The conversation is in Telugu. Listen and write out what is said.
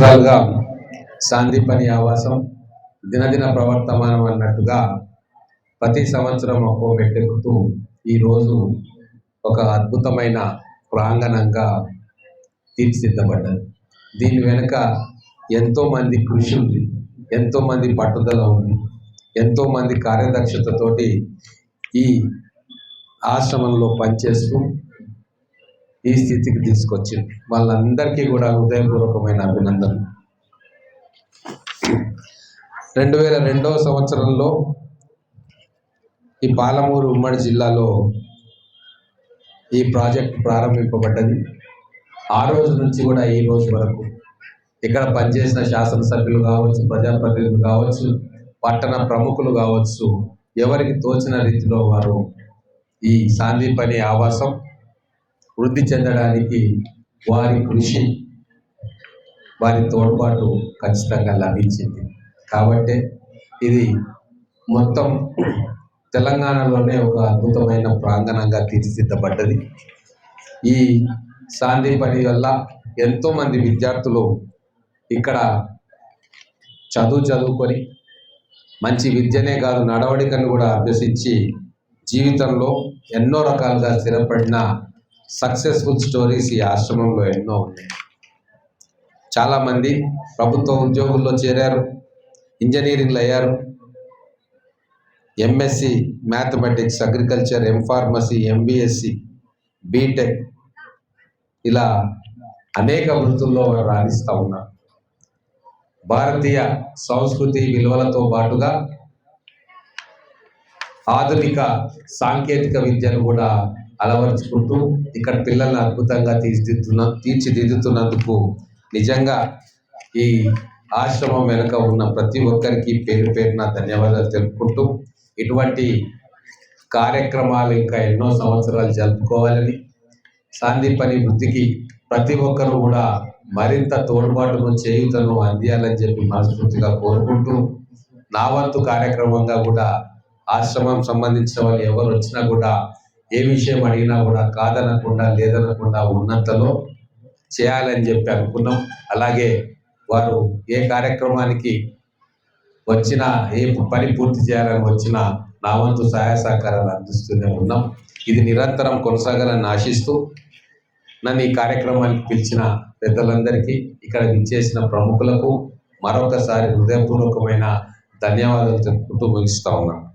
సంవత్సరాలుగా సాందీపని ఆవాసం దినదిన ప్రవర్తమానం అన్నట్టుగా ప్రతి సంవత్సరం ఒక్కో మెట్టెక్కుతూ ఈరోజు ఒక అద్భుతమైన ప్రాంగణంగా తీర్చిదిద్దబడ్డది దీని వెనుక ఎంతోమంది కృషి ఉంది ఎంతోమంది పట్టుదల ఉంది ఎంతోమంది కార్యదక్షతతోటి ఈ ఆశ్రమంలో పనిచేస్తూ ఈ స్థితికి తీసుకొచ్చింది. వాళ్ళందరికీ కూడా హృదయపూర్వకమైన అభినందనలు. రెండు వేల రెండవ సంవత్సరంలో ఈ పాలమూరు ఉమ్మడి జిల్లాలో ఈ ప్రాజెక్ట్ ప్రారంభింపబడ్డది. ఆ రోజు నుంచి కూడా ఈ రోజు వరకు ఇక్కడ పనిచేసిన శాసనసభ్యులు కావచ్చు ప్రజాప్రతినిధులు కావచ్చు పట్టణ ప్రముఖులు కావచ్చు ఎవరికి తోచిన రీతిలో వారు ఈ సాందీపని ఆవాసం వృద్ధి చెందడానికి వారి కృషి వారి తోడ్పాటు ఖచ్చితంగా లభించింది. కాబట్టి ఇది మొత్తం తెలంగాణలోనే ఒక అద్భుతమైన ప్రాంగణంగా తీర్చిదిద్దబడ్డది. ఈ శాంతి పని వల్ల ఎంతోమంది విద్యార్థులు ఇక్కడ చదువు చదువుకొని మంచి విద్యనే కాదు నడవడికను కూడా అభ్యసించి జీవితంలో ఎన్నో రకాలుగా స్థిరపడిన సక్సెస్ఫుల్ స్టోరీస్ ఈ ఆశ్రమంలో ఎన్నో ఉన్నాయి. చాలామంది ప్రభుత్వ ఉద్యోగుల్లో చేరారు ఇంజనీరింగ్లు అయ్యారు MSc mathematics agriculture M Pharmacy MBSc BTech ఇలా అనేక వృత్తుల్లో రాణిస్తూ ఉన్నారు. భారతీయ సంస్కృతి విలువలతో పాటుగా ఆధునిక సాంకేతిక విద్యను కూడా అలవరుచుకుంటూ ఇక్కడ పిల్లల్ని అద్భుతంగా తీర్చిదిద్దుతున్న తీర్చిదిద్దుతున్నందుకు నిజంగా ఈ ఆశ్రమం వెనుక ఉన్న ప్రతి ఒక్కరికి పేరు పేరున ధన్యవాదాలు తెలుపుకుంటూ ఇటువంటి కార్యక్రమాలు ఇంకా ఎన్నో సంవత్సరాలు జరుపుకోవాలని సాందీపని వృద్ధికి ప్రతి ఒక్కరు కూడా మరింత తోడ్పాటును చేయుతను అందియాలని చెప్పి మనస్ఫూర్తిగా కోరుకుంటూ నా వంతు కార్యక్రమంగా కూడా ఆశ్రమం సంబంధించిన వాళ్ళు ఎవరు వచ్చినా కూడా ఏ విషయం అడిగినా కూడా కాదనకుండా లేదనకుండా ఉన్నంతలో చేయాలని చెప్పి అనుకున్నాం. అలాగే వారు ఏ కార్యక్రమానికి వచ్చినా ఏ పని పూర్తి చేయాలని వచ్చినా నా వంతు సహాయ సహకారాలు అందిస్తూనే ఉన్నాం. ఇది నిరంతరం కొనసాగాలని ఆశిస్తూ నన్ను ఈ కార్యక్రమానికి పిలిచిన పెద్దలందరికీ ఇక్కడ విచ్చేసిన ప్రముఖులకు మరొకసారి హృదయపూర్వకమైన ధన్యవాదాలు తెలుపుకుంటూ ముగిస్తా ఉన్నాను.